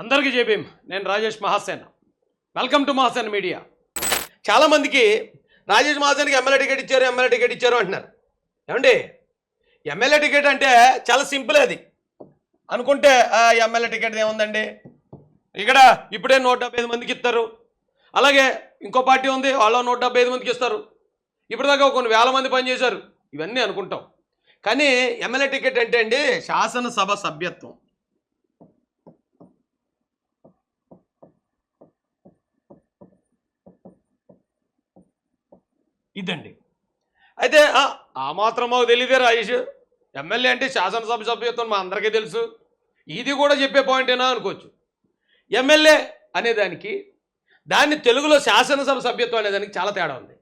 అందరికీ చెప్పేం నేను Rajesh Mahasen. Welcome to Mahasen media. చాలామందికి రాజేష్ మహాసేన్కి ఎమ్మెల్యే టికెట్ ఇచ్చారు ఎమ్మెల్యే టికెట్ ఇచ్చారు అంటున్నారు. ఏమండి? ఎమ్మెల్యే టికెట్ అంటే చాలా సింపుల్ అది. అనుకుంటే ఎమ్మెల్యే టికెట్ ఏముందండి? ఇక్కడ ఇప్పుడే నూట డెబ్బై ఐదు మందికి ఇస్తారు. అలాగే ఇంకో పార్టీ ఉంది వాళ్ళు నూట డెబ్బై ఐదు మందికి ఇస్తారు. ఇప్పటిదాకా కొన్ని వేల మంది పనిచేశారు. ఇవన్నీ అనుకుంటాం. కానీ ఎమ్మెల్యే టికెట్ అంటే అండి శాసనసభ సభ్యత్వం. ఇదండి. అయితే ఆ, మాత్రం మాకు తెలియదే రాజేష్. ఎమ్మెల్యే అంటే శాసనసభ సభ్యత్వం మా అందరికీ తెలుసు. ఇది కూడా చెప్పే పాయింటేనా అనుకోవచ్చు. ఎమ్మెల్యే అనేదానికి దాన్ని తెలుగులో శాసనసభ సభ్యత్వం అనేదానికి చాలా తేడా ఉంది.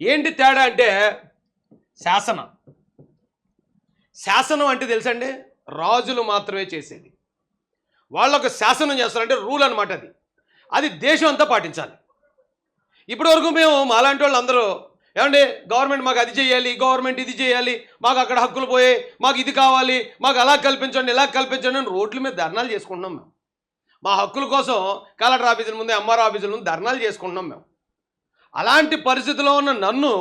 ఏంటి తేడా అంటే శాసనం. శాసనం అంటే తెలుసండి? రాజులు మాత్రమే చేసేది. వాళ్ళొక శాసనం చేస్తారంటే రూల్ అనమాట అది. అది దేశం అంతా పాటించాలి. ఇప్పటివరకు మేము మాలాంటి వాళ్ళు అందరూ ఏమండి గవర్నమెంట్ మాకు అది చేయాలి గవర్నమెంట్ ఇది చేయాలి మాకు అక్కడ హక్కులు పోయాయి మాకు ఇది కావాలి మాకు అలా కల్పించండి ఇలా కల్పించండి అని రోడ్ల మీద ధర్నాలు చేసుకుంటున్నాం మేము. మా హక్కుల కోసం కలెక్టర్ ఆఫీసుల ముందు ఎంఆర్ ఆఫీసుల ముందు ధర్నాలు చేసుకుంటున్నాం మేము. అలాంటి పరిస్థితిలో ఉన్న నన్ను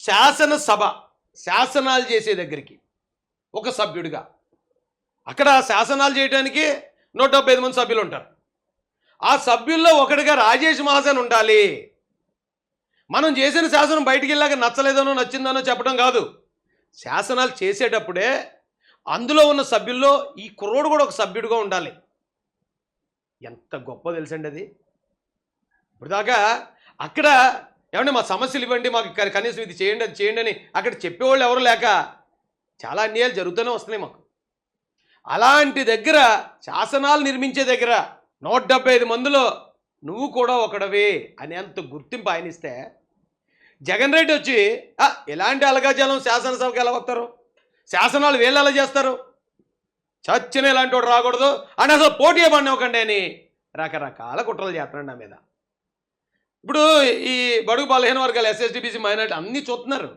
శాసనసభ శాసనాలు చేసే దగ్గరికి ఒక సభ్యుడిగా అక్కడ శాసనాలు చేయడానికి నూట డెబ్బై ఐదు మంది సభ్యులు ఉంటారు. ఆ సభ్యుల్లో ఒకటిగా రాజేష్ మహాజన్ ఉండాలి. మనం చేసిన శాసనం బయటికి వెళ్ళాక నచ్చలేదనో నచ్చిందనో చెప్పడం కాదు. శాసనాలు చేసేటప్పుడే అందులో ఉన్న సభ్యుల్లో ఈ కుర్రోడు కూడా ఒక సభ్యుడిగా ఉండాలి. ఎంత గొప్ప తెలుసండి అది. ఇప్పుడు దాకా అక్కడ ఏమంటే మా సమస్యలు ఇవ్వండి మాకు కనీసం ఇది చేయండి అది చేయండి అని అక్కడ చెప్పేవాళ్ళు ఎవరు లేక చాలా అన్యాయాలు జరుగుతూనే వస్తున్నాయి మాకు. అలాంటి దగ్గర శాసనాలు నిర్మించే దగ్గర నూట డెబ్బై ఐదు మందిలో నువ్వు కూడా ఒకడవే అనేంత గుర్తింపు ఆయన ఇస్తే జగన్ రెడ్డి వచ్చి ఇలాంటి ఎలాంటి అలగాజలం శాసనసభకి ఎలా వస్తారు? శాసనాలు వీళ్ళు ఎలా చేస్తారు? చచ్చిన ఇలాంటి వాడు రాకూడదు. అని అసలు పోటీ ఇవ్వండి అని రకరకాల కుట్రలు చేస్తున్నాడు నా మీద. ఇప్పుడు ఈ బడుగు బలహీన వర్గాలు ఎస్ఎస్డిబిసి మైనార్టీ అన్నీ చూస్తున్నారు.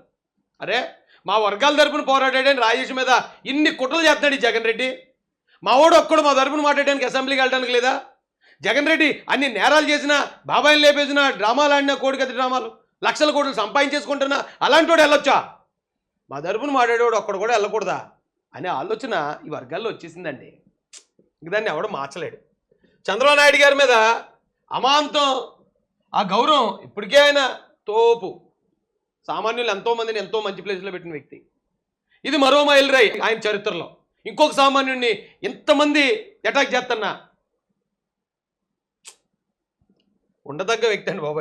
అరే మా వర్గాల తరపున పోరాడాడని రాజేష్ మీద ఇన్ని కుట్రలు చేస్తున్నాడు ఈ జగన్ రెడ్డి. మా వాడు ఒక్కడు మా తరపున మాట్లాడడానికి అసెంబ్లీకి వెళ్ళడానికి లేదా? జగన్ రెడ్డి అన్ని నేరాలు చేసినా బాబాయిని లేపేసినా డ్రామాలు ఆడినా కోడికత్తి డ్రామాలు లక్షల కోట్లు సంపాదించేసుకుంటున్నా అలాంటి వాడు వెళ్ళొచ్చా? మా తరపున మాట్లాడేవాడు ఒక్కడు కూడా వెళ్ళకూడదా? అనే ఆలోచన ఈ వర్గాల్లో వచ్చేసిందండి. ఇంక దాన్ని ఎవడు మార్చలేడు. చంద్రబాబు నాయుడు గారి మీద అమాంతం ఆ గౌరవం ఇప్పటికే ఆయన తోపు. సామాన్యులు ఎంతోమందిని ఎంతో మంచి ప్లేస్లో పెట్టిన వ్యక్తి. ఇది మరో మైలురాయి ఆయన చరిత్రలో. ఇంకొక సామాన్యుడిని ఇంతమంది అటాక్ చేస్తున్నా. ఉండదగ్గ వ్యక్తి అండి బాబు